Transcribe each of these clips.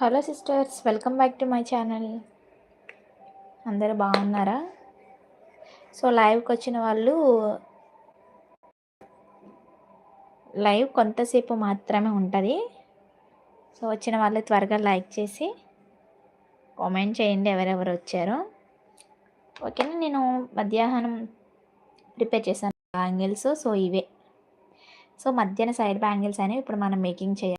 Hello sisters welcome back to my channel. అందరు బాగున్నారా? So లైవ్కి వచ్చిన వాళ్ళు లైవ్ కొంతసేపు మాత్రమే ఉంటుంది. సో వచ్చిన వాళ్ళు త్వరగా లైక్ చేసి కామెంట్ చేయండి ఎవరెవరు వచ్చారో. ఓకేనా? నేను మధ్యాహ్నం ప్రిపేర్ చేశాను బ్యాంగిల్స్ సో ఇవే. సో మధ్యాహ్న సైడ్ బ్యాంగిల్స్ అనేవి ఇప్పుడు మనం మేకింగ్ చేయాలి.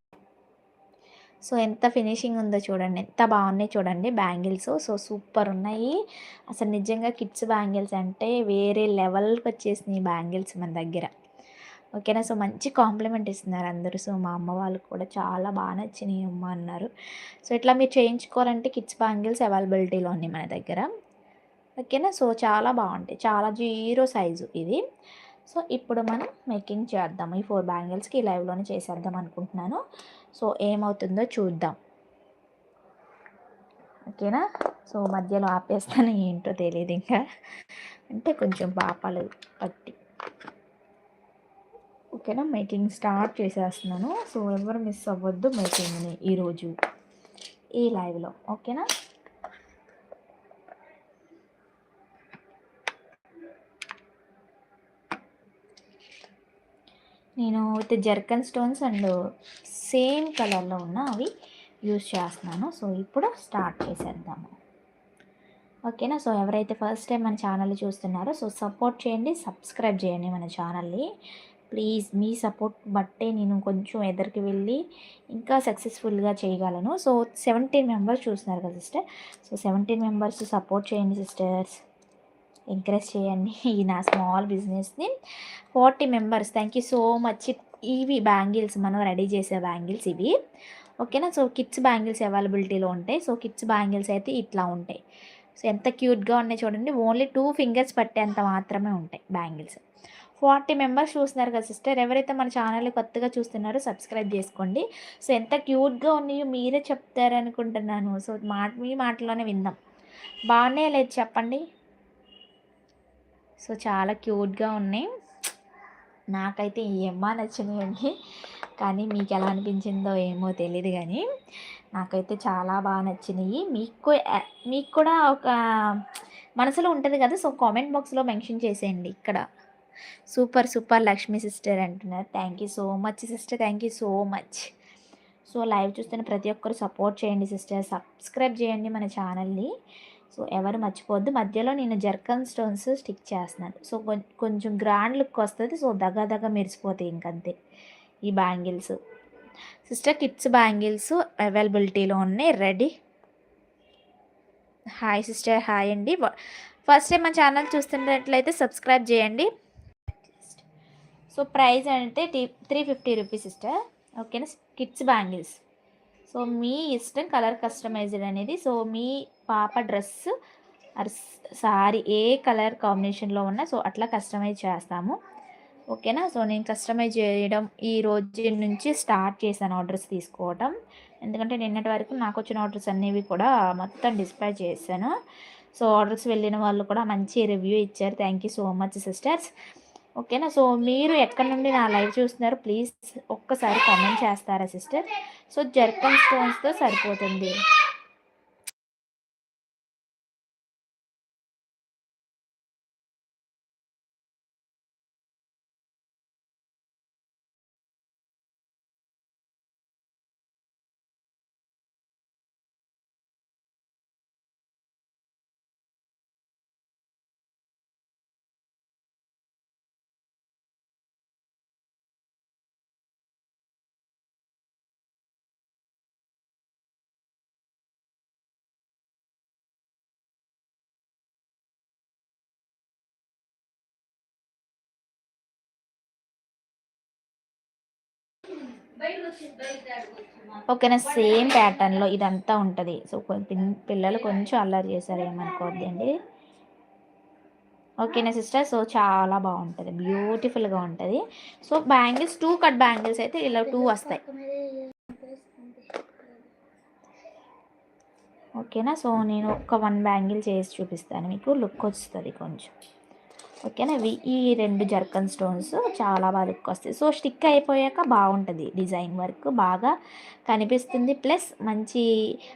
సో ఎంత ఫినిషింగ్ ఉందో చూడండి. ఎంత బాగున్నాయి చూడండి బ్యాంగిల్స్. సో సూపర్ ఉన్నాయి. అసలు నిజంగా కిడ్స్ బ్యాంగిల్స్ అంటే వేరే లెవెల్కి వచ్చేసినాయి బ్యాంగిల్స్ మన దగ్గర. ఓకేనా? సో మంచి కాంప్లిమెంట్ ఇస్తున్నారు అందరూ. సో మా అమ్మ వాళ్ళు కూడా చాలా బాగా నచ్చినాయి అమ్మ అన్నారు. సో ఇట్లా మీరు చేయించుకోవాలంటే కిడ్స్ బ్యాంగిల్స్ అవైలబిలిటీలో ఉన్నాయి మన దగ్గర. ఓకేనా? సో చాలా బాగుంటాయి. చాలా జీరో సైజు ఇది సో ఇప్పుడు మనం మేకింగ్ చేద్దాం ఈ ఫోర్ బ్యాంగిల్స్కి లైవ్లోనే చేసేద్దాం అనుకుంటున్నాను. సో ఏమవుతుందో చూద్దాం. ఓకేనా? సో మధ్యలో ఆపేస్తాను ఏంటో తెలియదు ఇంకా. అంటే కొంచెం పాపాలు పట్టి. ఓకేనా? మేకింగ్ స్టార్ట్ చేసేస్తున్నాను. సో ఎవరు మిస్ అవ్వద్దు మేకింగ్ని ఈరోజు. ఈ లైవ్లో ఓకేనా? నేను with zircon stones and same కలర్లో ఉన్న అవి యూజ్ చేస్తున్నాను. సో ఇప్పుడు స్టార్ట్ చేసేద్దాము. ఓకేనా? సో ఎవరైతే ఫస్ట్ టైం మన ఛానల్ చూస్తున్నారో సో సపోర్ట్ చేయండి. సబ్స్క్రైబ్ చేయండి మన ఛానల్ని. ప్లీజ్ మీ సపోర్ట్ బట్టే నేను కొంచెం ఎదరికి వెళ్ళి ఇంకా సక్సెస్ఫుల్గా చేయగలను. సో సెవెంటీన్ మెంబర్స్ చూస్తున్నారు కదా sister? So seventeen members support చేయండి సిస్టర్స్. ఎంకరేజ్ చేయండి ఈ నా స్మాల్ బిజినెస్ని forty members thank you so much ఇవి బ్యాంగిల్స్ మనం రెడీ చేసే బ్యాంగిల్స్ ఇవి. ఓకేనా సో కిడ్స్ బ్యాంగిల్స్ అవైలబిలిటీలో ఉంటాయి. సో కిడ్స్ బ్యాంగిల్స్ అయితే ఇట్లా ఉంటాయి. సో ఎంత క్యూట్గా ఉన్నాయి చూడండి. ఓన్లీ టూ ఫింగర్స్ పట్టేంత మాత్రమే ఉంటాయి బ్యాంగిల్స్. ఫార్టీ మెంబర్స్ చూస్తున్నారు కదా సిస్టర్ ఎవరైతే మన ఛానల్ కొత్తగా చూస్తున్నారో సబ్స్క్రైబ్ చేసుకోండి. సో ఎంత క్యూట్గా ఉన్నాయో మీరే చెప్తారనుకుంటున్నాను. సో మాట మీ మాటలోనే విందాం. బాగానే లేదు చెప్పండి. సో చాలా క్యూట్గా ఉన్నాయి. నాకైతే ఏమా నచ్చినాయండి కానీ మీకు ఎలా అనిపించిందో ఏమో తెలియదు కానీ నాకైతే చాలా బాగా నచ్చినాయి. మీకు మీకు కూడా ఒక మనసులో ఉంటుంది కదా సో కామెంట్ బాక్స్లో మెన్షన్ చేసేయండి ఇక్కడ. సూపర్ సూపర్ లక్ష్మి సిస్టర్ అంటున్నారు. Thank you so much sister thank you so much. So live చూస్తున్న ప్రతి ఒక్కరు సపోర్ట్ చేయండి సిస్టర్. సబ్స్క్రైబ్ చేయండి మన ఛానల్ని. సో ఎవరు మర్చిపోవద్దు. మధ్యలో నేను జర్కన్ స్టోన్స్ స్టిక్ చేస్తున్నాను. సో కొంచెం గ్రాండ్ లుక్ వస్తుంది. సో దగ్గ దగ్గ మెరిసిపోతాయి ఇంకంతే. ఈ బ్యాంగిల్స్. సిస్టర్ కిడ్స్ బ్యాంగిల్స్ అవైలబిలిటీలో ఉన్నాయి. రెడీ? హాయ్ సిస్టర్ హాయ్ అండి. ఫస్ట్ టైం మా ఛానల్ చూస్తున్నట్లయితే సబ్స్క్రైబ్ చేయండి. సో ప్రైస్ అంటే త్రీ ఫిఫ్టీ రూపీస్ సిస్టర్. ఓకేనా? Kids bangles. సో మీ ఇష్టం కలర్ కస్టమైజ్డ్ అనేది. సో మీ పాప డ్రెస్ సారీ ఏ కలర్ కాంబినేషన్లో ఉన్నా సో అట్లా కస్టమైజ్ చేస్తాము. ఓకేనా? సో నేను కస్టమైజ్ చేయడం ఈ రోజు నుంచి స్టార్ట్ చేశాను ఆర్డర్స్ తీసుకోవటం. ఎందుకంటే నిన్నటి వరకు నాకు వచ్చిన ఆర్డర్స్ అనేవి కూడా మొత్తం డిస్పాచ్ చేశాను. సో ఆర్డర్స్ వెళ్ళిన వాళ్ళు కూడా మంచి రివ్యూ ఇచ్చారు. Thank you so much sisters. ఓకేనా? సో మీరు ఎక్కడి నుండి నా లైవ్ చూస్తున్నారు ప్లీజ్ ఒక్కసారి కామెంట్ చేస్తారా సిస్టర్? సో జర్కన్ స్టోన్స్తో సరిపోతుంది. ఓకేనా సేమ్ ప్యాటర్న్లో ఇదంతా ఉంటుంది. సో పిల్లలు కొంచెం అల్లరి చేశారు ఏమనుకోవద్దండి. ఓకేనా సిస్టర్ సో చాలా బాగుంటుంది బ్యూటిఫుల్గా ఉంటుంది. So bangles two cut bangles అయితే ఇలా టూ వస్తాయి. ఓకేనా? సో నేను ఒక వన్ బ్యాంగిల్ చేసి చూపిస్తాను మీకు లుక్ వస్తుంది కొంచెం. ఓకేనా? ఈ రెండు జర్కన్ స్టోన్స్ చాలా బాగా లుక్ వస్తాయి. సో స్టిక్ అయిపోయాక బాగుంటుంది డిజైన్ వర్క్ బాగా కనిపిస్తుంది. ప్లస్ మంచి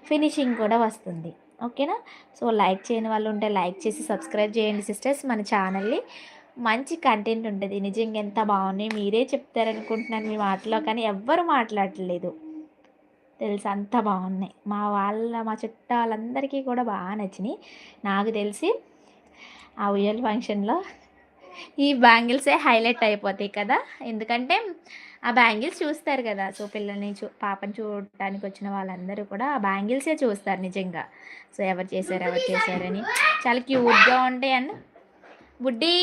ఫినిషింగ్ కూడా వస్తుంది. ఓకేనా? సో లైక్ చేయని వాళ్ళు ఉంటే లైక్ చేసి సబ్స్క్రైబ్ చేయండి సిస్టర్స్. మన ఛానల్ని మంచి కంటెంట్ ఉంటుంది. నిజంగా ఎంత బాగున్నాయి మీరే చెప్తారనుకుంటున్నాను మీ మాటలో కానీ ఎవ్వరు మాట్లాడట్లేదు. తెలుసు? అంత బాగున్నాయి. మా వాళ్ళ మా చుట్టాలందరికీ కూడా బాగా నచ్చినాయి. నాకు తెలిసి ఆ ఉయ్యాల ఫంక్షన్లో ఈ బ్యాంగిల్సే హైలైట్ అయిపోతాయి కదా. ఎందుకంటే ఆ బ్యాంగిల్స్ చూస్తారు కదా. సో పిల్లల్ని చూ పాపని చూడటానికి వచ్చిన వాళ్ళందరూ కూడా ఆ బ్యాంగిల్సే చూస్తారు నిజంగా. సో ఎవరు చేశారు ఎవరు చేశారని. చాలా క్యూట్గా ఉంటాయి and buddy!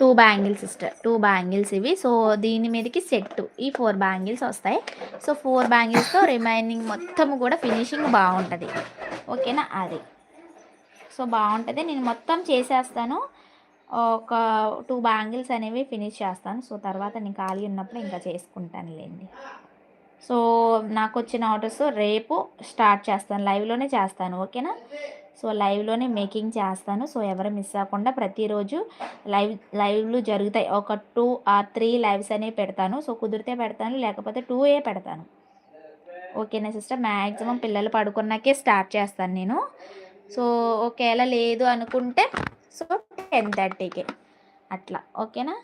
Two bangles sister two bangles ఇవి. సో దీని మీదకి సెట్ ఈ ఫోర్ బ్యాంగిల్స్ వస్తాయి. సో ఫోర్ బ్యాంగిల్స్తో రిమైనింగ్ మొత్తం కూడా ఫినిషింగ్ బాగుంటుంది. ఓకేనా? అది. సో బాగుంటుంది. నేను మొత్తం చేసేస్తాను. ఒక టూ బ్యాంగిల్స్ అనేవి ఫినిష్ చేస్తాను. సో తర్వాత నేను ఖాళీ ఉన్నప్పుడు ఇంకా చేసుకుంటాను లేండి. సో నాకు వచ్చిన ఆర్డర్స్ రేపు స్టార్ట్ చేస్తాను. లైవ్లోనే చేస్తాను. ఓకేనా? సో లైవ్లోనే మేకింగ్ చేస్తాను. సో ఎవరు మిస్ అవ్వకుండా ప్రతిరోజు లైవ్ లైవ్లు జరుగుతాయి. ఒక టూ ఆర్ త్రీ లైవ్స్ అనేవి పెడతాను. సో కుదిరితే పెడతాను లేకపోతే టూ ఏ పెడతాను. ఓకేనా సిస్టర్? మ్యాక్సిమం పిల్లలు పడుకున్నాకే స్టార్ట్ చేస్తాను నేను. సో ఒకవేళ లేదు అనుకుంటే సో టెన్ థర్టీకి. అట్లా. ఓకేనా?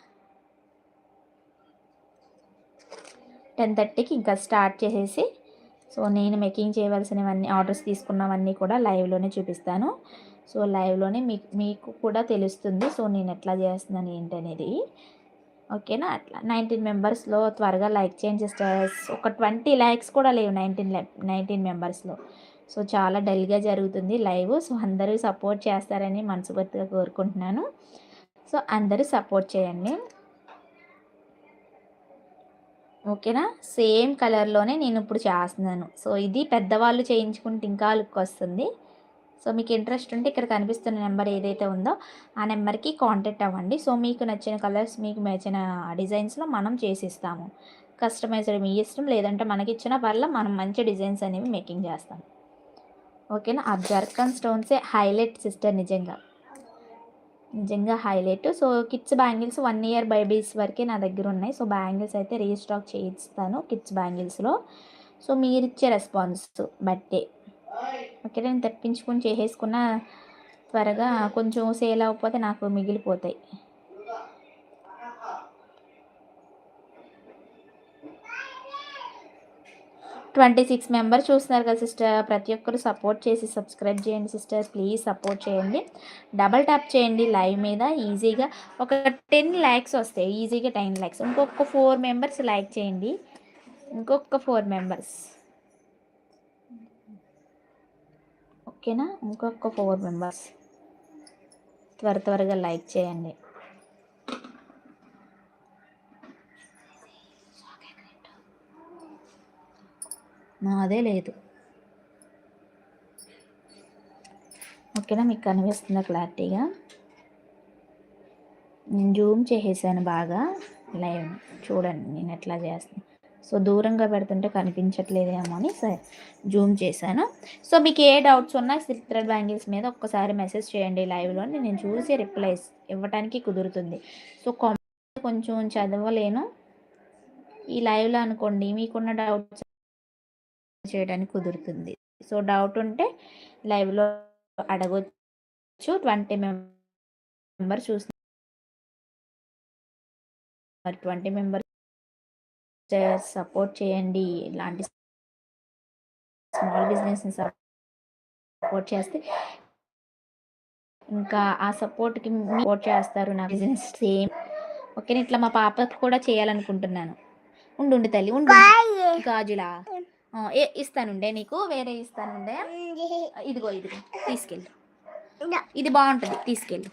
టెన్ థర్టీకి ఇంకా స్టార్ట్ చేసేసి సో నేను మేకింగ్ చేయవలసినవన్నీ ఆర్డర్స్ తీసుకున్నవన్నీ కూడా లైవ్లోనే చూపిస్తాను. సో లైవ్లోనే మీకు మీకు కూడా తెలుస్తుంది. సో నేను ఎట్లా చేస్తున్నాను ఏంటనేది. ఓకేనా? అట్లా నైన్టీన్ మెంబర్స్లో త్వరగా లైక్ చేయండి సిస్టర్స్. ఒక ట్వంటీ లైక్స్ కూడా లేవు నైన్టీన్ నైన్టీన్ మెంబర్స్లో. సో చాలా డల్గా జరుగుతుంది లైవ్. సో అందరూ సపోర్ట్ చేస్తారని మనస్ఫూర్తిగా కోరుకుంటున్నాను. సో అందరూ సపోర్ట్ చేయండి. ఓకేనా? సేమ్ కలర్లోనే నేను ఇప్పుడు చేస్తున్నాను. సో ఇది పెద్దవాళ్ళు చేయించుకుంటే ఇంకా లుక్ వస్తుంది. సో మీకు ఇంట్రెస్ట్ ఉంటే ఇక్కడ కనిపిస్తున్న నెంబర్ ఏదైతే ఉందో ఆ నెంబర్కి కాంటాక్ట్ అవ్వండి. సో మీకు నచ్చిన కలర్స్ మీకు నచ్చిన డిజైన్స్లో మనం చేసిస్తాము. కస్టమైజ్డ్ మీ ఇష్టం లేదంటే మనకి ఇచ్చిన వల్ల మనం మంచి డిజైన్స్ అనేవి మేకింగ్ చేస్తాం. ఓకేనా? ఆ జర్కన్ స్టోన్సే హైలైట్ సిస్టర్ నిజంగా. నిజంగా highlight. So kids bangles one year Bibles వరకే నా దగ్గర ఉన్నాయి. సో బ్యాంగిల్స్ అయితే రీస్టాక్ చేయిస్తాను కిడ్స్ బ్యాంగిల్స్లో. సో మీరు ఇచ్చే రెస్పాన్స్ బట్టే. ఓకే నేను తెప్పించుకుని చేసేసుకున్న త్వరగా కొంచెం సేల్ అవ్వకపోతే నాకు మిగిలిపోతాయి. ట్వంటీ సిక్స్ మెంబర్స్ చూస్తున్నారు కదా సిస్టర్. ప్రతి ఒక్కరు సపోర్ట్ చేసి సబ్స్క్రైబ్ చేయండి సిస్టర్. ప్లీజ్ సపోర్ట్ చేయండి. డబల్ ట్యాప్ చేయండి లైవ్ మీద. ఈజీగా ఒక టెన్ ల్యాక్స్ వస్తాయి ఈజీగా టెన్ ల్యాక్స్ ఇంకొక ఫోర్ మెంబర్స్ లైక్ చేయండి. ఇంకొక ఫోర్ మెంబర్స్. ఓకేనా? ఇంకొక ఫోర్ మెంబర్స్. త్వర త్వరగా లైక్ చేయండి. నాదే లేదు. ఓకేనా మీకు కనిపిస్తుందా క్లారిటీగా? నేను జూమ్ చేసేసాను బాగా. లైవ్ చూడండి నేను ఎట్లా చేస్తాను సో దూరంగా పెడుతుంటే కనిపించట్లేదేమో అని సరే జూమ్ చేశాను. సో మీకు ఏ డౌట్స్ ఉన్నా సిల్క్ థ్రెడ్ బ్యాంగిల్స్ మీద ఒక్కసారి మెసేజ్ చేయండి లైవ్లో నేను చూసి రిప్లై ఇవ్వడానికి కుదురుతుంది. సో కామెంట్ కొంచెం చదవలేను. ఈ లైవ్లో అనుకోండి మీకున్న డౌట్స్ చేయడానికి కుదురుతుంది. సో డౌట్ ఉంటే లైవ్లో అడగొచ్చు. ట్వంటీ మెంబర్ చూసి మరి ట్వంటీ మెంబర్స్ సపోర్ట్ చేయండి. ఇలాంటి స్మాల్ బిజినెస్ని సపోర్ట్ చేస్తే ఇంకా ఆ సపోర్ట్కి సపోర్ట్ చేస్తారు నా బిజినెస్ సేమ్. ఓకే ఇట్లా మా పాపకు కూడా చేయాలనుకుంటున్నాను. ఉండు ఉండు తల్లి ఉండు. గాజులా? ఇస్తానుండే నీకు వేరే ఇస్తానుండే. ఇదిగో ఇదిగో తీసుకెళ్ళు. ఇది. బాగుంటుంది తీసుకెళ్ళు.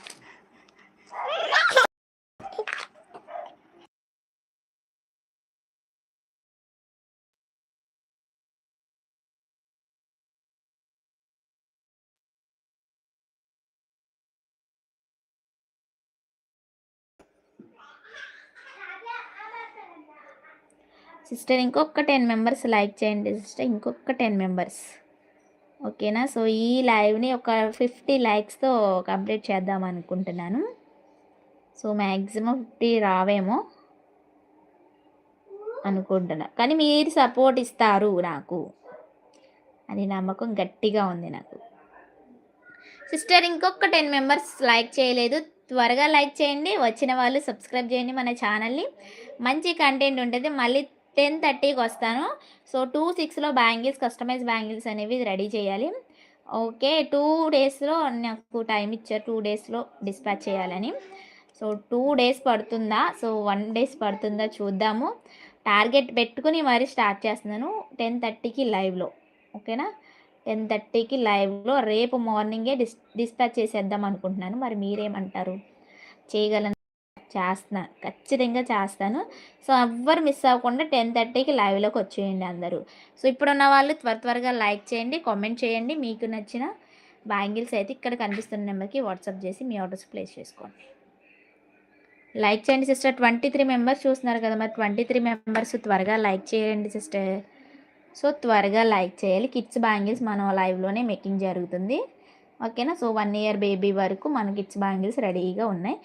సిస్టర్ ఇంకొక టెన్ మెంబర్స్ లైక్ చేయండి సిస్టర్ ఇంకొక టెన్ మెంబర్స్. ఓకేనా? సో ఈ లైవ్ని ఒక ఫిఫ్టీ లైక్స్తో కంప్లీట్ చేద్దాం అనుకుంటున్నాను. సో మ్యాక్సిమం ఫిఫ్టీ రావేమో అనుకుంటున్నా. కానీ మీరు సపోర్ట్ ఇస్తారు నాకు. అని నమ్మకం గట్టిగా ఉంది నాకు. సిస్టర్ ఇంకొక టెన్ మెంబర్స్ లైక్ చేయలేదు. త్వరగా లైక్ చేయండి. వచ్చిన వాళ్ళు సబ్స్క్రైబ్ చేయండి మన ఛానల్ని. మంచి కంటెంట్ ఉంటుంది. మళ్ళీ టెన్ థర్టీకి వస్తాను. సో టూ సిక్స్లో బ్యాంగిల్స్ కస్టమైజ్ బ్యాంగిల్స్ అనేవి రెడీ చేయాలి. ఓకే టూ డేస్లో నాకు టైం ఇచ్చారు. టూ డేస్లో డిస్పాచ్ చేయాలని. సో టూ డేస్ పడుతుందా? సో వన్ డేస్ పడుతుందా? చూద్దాము. టార్గెట్ పెట్టుకుని మరీ స్టార్ట్ చేస్తున్నాను. టెన్ థర్టీకి లైవ్లో. ఓకేనా? టెన్ థర్టీకి లైవ్లో రేపు మార్నింగే డిస్ డిస్పాచ్ చేసేద్దాం అనుకుంటున్నాను. మరి మీరేమంటారు? చేయగలను చేస్తున్నా. ఖచ్చితంగా చేస్తాను. సో ఎవ్వరు మిస్ అవ్వకుండా టెన్ థర్టీకి లైవ్లోకి వచ్చేయండి అందరూ. సో ఇప్పుడున్న వాళ్ళు త్వర త్వరగా లైక్ చేయండి కామెంట్ చేయండి. మీకు నచ్చిన బ్యాంగిల్స్ అయితే ఇక్కడ కనిపిస్తున్న నెంబర్కి వాట్సాప్ చేసి మీ ఆర్డర్స్ ప్లేస్ చేసుకోండి. లైక్ చేయండి సిస్టర్ ట్వంటీ త్రీ మెంబర్స్ చూస్తున్నారు కదా మరి. ట్వంటీ త్రీ మెంబర్స్ త్వరగా లైక్ చేయండి సిస్టర్ సో త్వరగా లైక్ చేయాలి. కిడ్స్ బ్యాంగిల్స్ మనం లైవ్లోనే మేకింగ్ జరుగుతుంది. ఓకేనా? సో వన్ ఇయర్ బేబీ వరకు మన కిడ్స్ బ్యాంగిల్స్ రెడీగా ఉన్నాయి.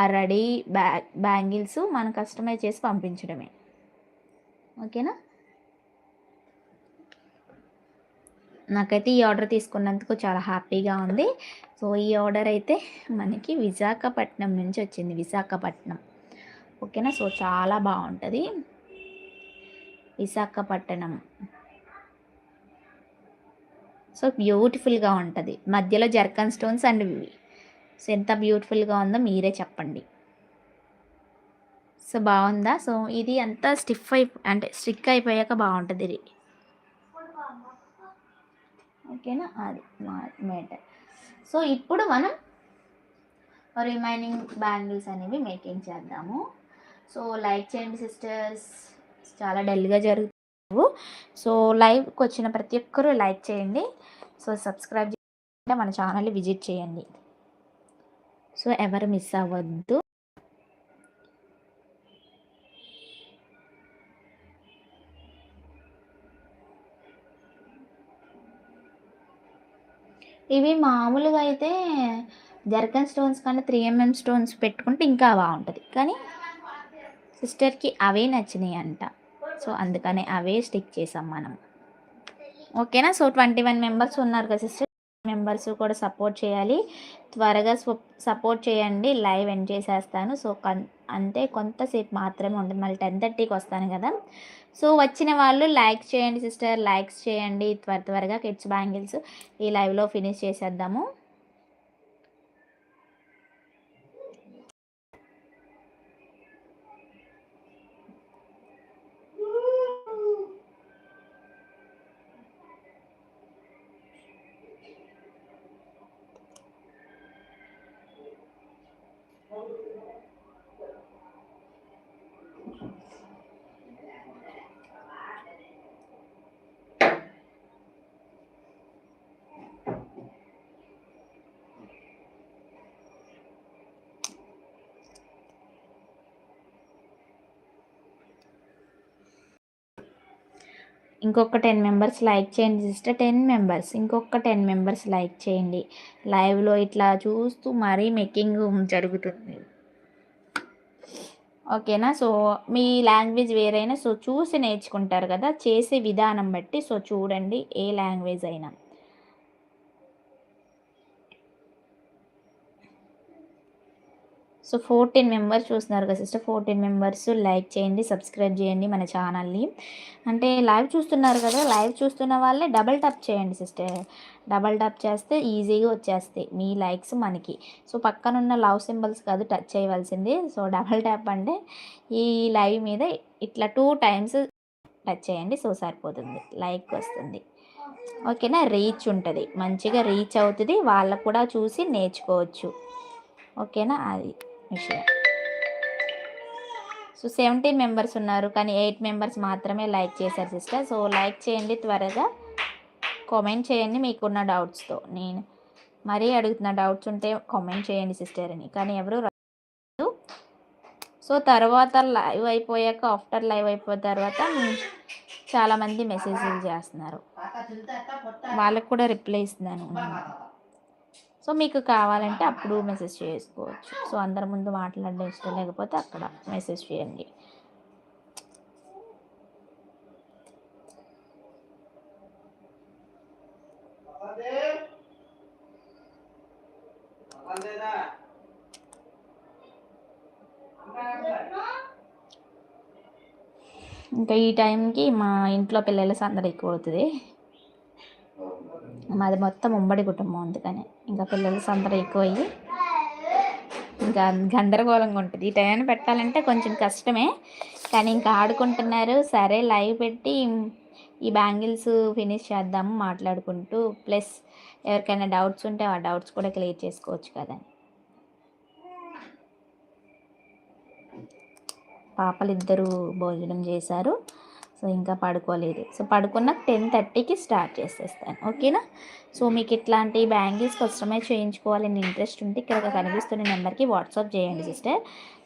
ఆ రెడీ బ్యా బ్యాంగిల్స్ మనం కస్టమైజ్ చేసి పంపించడమే. ఓకేనా? నాకైతే ఈ ఆర్డర్ తీసుకున్నందుకు చాలా హ్యాపీగా ఉంది. సో ఈ ఆర్డర్ అయితే మనకి విశాఖపట్నం నుంచి వచ్చింది. విశాఖపట్నం. ఓకేనా? సో చాలా బాగుంటుంది. విశాఖపట్నం. సో బ్యూటిఫుల్గా ఉంటుంది. మధ్యలో జర్కన్ స్టోన్స్ అండ్ సో ఎంత బ్యూటిఫుల్గా ఉందో మీరే చెప్పండి. సో బాగుందా? సో ఇది అంతా స్టిఫ్ అయి అంటే స్టిక్ అయిపోయాక బాగుంటుంది ఇది. ఓకేనా? అది మేటర్ సో ఇప్పుడు మనం రిమైనింగ్ బ్యాంగిల్స్ అనేవి మేకింగ్ చేద్దాము. సో లైక్ చేయండి సిస్టర్స్. చాలా డల్గా జరుగుతుంది సో లైవ్కి వచ్చిన ప్రతి ఒక్కరూ లైక్ చేయండి. సో సబ్స్క్రైబ్ చేయండి. మన ఛానల్ని విజిట్ చేయండి. సో ఎవరు మిస్ అవ్వద్దు. ఇవి మామూలుగా అయితే జర్కన్ స్టోన్స్ కన్నా త్రీ ఎంఎం స్టోన్స్ పెట్టుకుంటే ఇంకా బాగుంటుంది. కానీ సిస్టర్కి అవే నచ్చినాయి అంట సో అందుకనే అవే స్టిక్ చేసాం మనం. ఓకేనా? సో ట్వంటీ వన్ మెంబర్స్ ఉన్నారు కదా సిస్టర్? మెంబర్స్ కూడా సపోర్ట్ చేయాలి. త్వరగా సపోర్ట్ చేయండి. లైవ్ ఎండ్ చేసేస్తాను. సో అంతే కొంతసేపు మాత్రమే ఉంటుంది. మళ్ళీ టెన్ థర్టీకి వస్తాను కదా. సో వచ్చిన వాళ్ళు లైక్ చేయండి సిస్టర్. లైక్స్ చేయండి. త్వర త్వరగా కిడ్స్ బ్యాంగిల్స్ ఈ లైవ్లో ఫినిష్ చేసేద్దాము. ఇంకొక టెన్ మెంబర్స్ లైక్ చేయండి సిస్టర్ టెన్ మెంబర్స్. ఇంకొక టెన్ మెంబర్స్ లైక్ చేయండి. లైవ్లో ఇట్లా చూస్తూ మరీ మేకింగ్ జరుగుతుంది. ఓకేనా? సో మీ లాంగ్వేజ్ వేరైనా సో చూసి నేర్చుకుంటారు కదా? చేసే విధానం బట్టి సో చూడండి ఏ లాంగ్వేజ్ అయినా. సో ఫోర్టీన్ మెంబర్స్ చూస్తున్నారు కదా సిస్టర్. ఫోర్టీన్ మెంబర్స్ లైక్ చేయండి సబ్స్క్రైబ్ చేయండి మన ఛానల్ని. అంటే లైవ్ చూస్తున్నారు కదా లైవ్ చూస్తున్న వాళ్ళే డబల్ టప్ చేయండి సిస్టర్. డబల్ టప్ చేస్తే ఈజీగా వచ్చేస్తాయి మీ లైక్స్ మనకి. సో పక్కనున్న లవ్ సింబల్స్ కాదు టచ్ చేయవలసింది. సో డబల్ ట్యాప్ అంటే ఈ లైవ్ మీద ఇట్లా టూ టైమ్స్ టచ్ చేయండి సో సరిపోతుంది. లైక్ వస్తుంది. ఓకేనా? రీచ్ ఉంటుంది. మంచిగా రీచ్ అవుతుంది. వాళ్ళకు కూడా చూసి నేర్చుకోవచ్చు. ఓకేనా? అది. విషయం. సో సెవెంటీన్ మెంబర్స్ ఉన్నారు కానీ ఎయిట్ మెంబర్స్ మాత్రమే లైక్ చేశారు సిస్టర్ సో లైక్ చేయండి త్వరగా కామెంట్ చేయండి మీకున్న డౌట్స్తో నేను మరీ అడుగుతున్న డౌట్స్ ఉంటే కామెంట్ చేయండి సిస్టర్ అని కానీ ఎవరు సో తర్వాత లైవ్ అయిపోయాక ఆఫ్టర్ లైవ్ అయిపోయిన తర్వాత చాలామంది మెసేజ్లు చేస్తున్నారు. వాళ్ళకు కూడా రిప్లై ఇస్తున్నాను సో మీకు కావాలంటే అప్పుడు మెసేజ్ చేసుకోవచ్చు. సో అందరి ముందు మాట్లాడడం ఇష్టం లేకపోతే అక్కడ మెసేజ్ చేయండి. ఇంకా ఈ టైంకి మా ఇంట్లో పిల్లల సందడి ఎక్కువ అవుతుంది. మాది మొత్తం ఉమ్మడి కుటుంబం అందుకని. ఇంకా పిల్లలు సందడి ఎక్కువయ్యి ఇంకా గందరగోళంగా ఉంటుంది. ఈ టైం పెట్టాలంటే కొంచెం కష్టమే. కానీ ఇంకా ఆడుకుంటున్నారు. సరే లైవ్ పెట్టి ఈ బ్యాంగిల్స్ ఫినిష్ చేద్దాము మాట్లాడుకుంటూ. ప్లస్ ఎవరికైనా డౌట్స్ ఉంటే ఆ డౌట్స్ కూడా క్లియర్ చేసుకోవచ్చు కదండి పాపలు భోజనం చేశారు. సో ఇంకా పడుకోలేదు. సో పడుకున్న టెన్ థర్టీకి స్టార్ట్ చేసేస్తాను. ఓకేనా? సో మీకు ఇట్లాంటి బ్యాంగిల్స్ కస్టమైజ్ చేయించుకోవాలని ఇంట్రెస్ట్ ఉంటే ఇక్కడ కనిపిస్తున్న నెంబర్కి వాట్సాప్ చేయండి sister.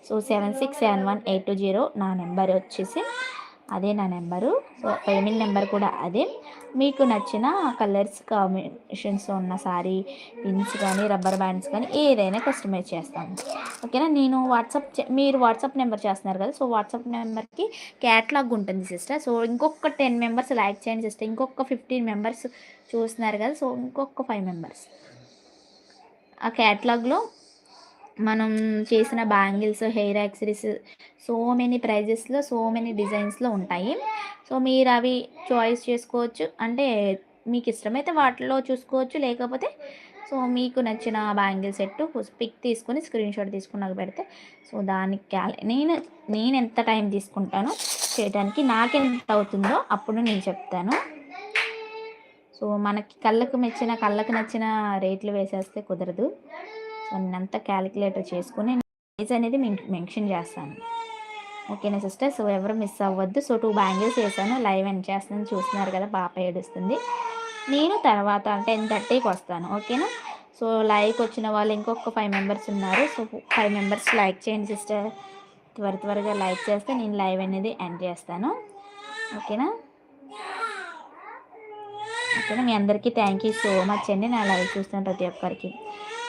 So seven six seven one eight two zero నా నెంబర్ వచ్చేసి అదే నా నెంబరు. సో పేమెంట్ నెంబర్ కూడా అదే. మీకు నచ్చిన కలర్స్ కాంబినేషన్స్ ఉన్న సారీ పిన్స్ కానీ రబ్బర్ బ్యాండ్స్ కానీ ఏదైనా కస్టమైజ్ చేస్తాను ఓకేనా? నేను వాట్సాప్ మీరు వాట్సాప్ నెంబర్ చేస్తున్నారు కదా సో వాట్సాప్ నెంబర్కి క్యాట్లాగ్ ఉంటుంది సిస్టర్. సో ఇంకొక టెన్ మెంబర్స్ లైక్ చేయండి సిస్టర్. ఇంకొక ఫిఫ్టీన్ మెంబర్స్ చూస్తున్నారు కదా సో ఇంకొక ఫైవ్ మెంబర్స్. ఆ క్యాట్లాగ్లో మనం చేసిన bangles hair accessories so many ప్రైజెస్లో సో మెనీ డిజైన్స్లో ఉంటాయి. సో మీరు అవి చాయిస్ చేసుకోవచ్చు. అంటే మీకు ఇష్టమైతే వాటిలో చూసుకోవచ్చు. లేకపోతే సో మీకు నచ్చిన బ్యాంగిల్ సెట్ పిక్ తీసుకొని స్క్రీన్ షాట్ తీసుకుని నాకు పెడితే సో దానికి క్యాల నేను నేను ఎంత టైం తీసుకుంటానో చేయడానికి నాకెంత అవుతుందో అప్పుడు నేను చెప్తాను. సో మనకి కళ్ళకు మెచ్చిన కళ్ళకు నచ్చిన రేట్లు వేసేస్తే కుదరదు. సో అంతా క్యాలిక్యులేటర్ చేసుకుని ప్రైజ్ అనేది మెన్షన్ చేస్తాను. ఓకేనా సిస్టర్ సో ఎవరు మిస్ అవ్వద్దు. సో టూ బ్యాంగిల్స్ వేసాను. లైవ్ ఎండ్ చేస్తాను చూస్తున్నారు కదా పాప ఏడుస్తుంది. నేను తర్వాత టెన్ థర్టీకి వస్తాను. ఓకేనా సో లైక్ వచ్చిన వాళ్ళు ఇంకొక ఫైవ్ మెంబర్స్ ఉన్నారు. సో ఫైవ్ మెంబర్స్ లైక్ చేయండి సిస్టర్ త్వర త్వరగా లైక్ చేస్తే నేను లైవ్ అనేది ఎండ్ చేస్తాను. ఓకేనా ఓకేనా మీ అందరికీ థ్యాంక్ యూ సో మచ్ అండి. నా లైవ్ చూస్తున్న ప్రతి ఒక్కరికి.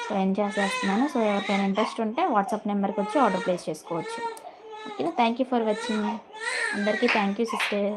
సో ఎండ్ చేసేస్తున్నాను. సో ఎవరికైనా ఇంట్రెస్ట్ ఉంటే వాట్సాప్ నెంబర్కి వచ్చి ఆర్డర్ ప్లేస్ చేసుకోవచ్చు. ఓకేనా? థ్యాంక్ యూ ఫర్ వచ్చింగ్ అందరికీ థ్యాంక్ యూ సిస్టర్.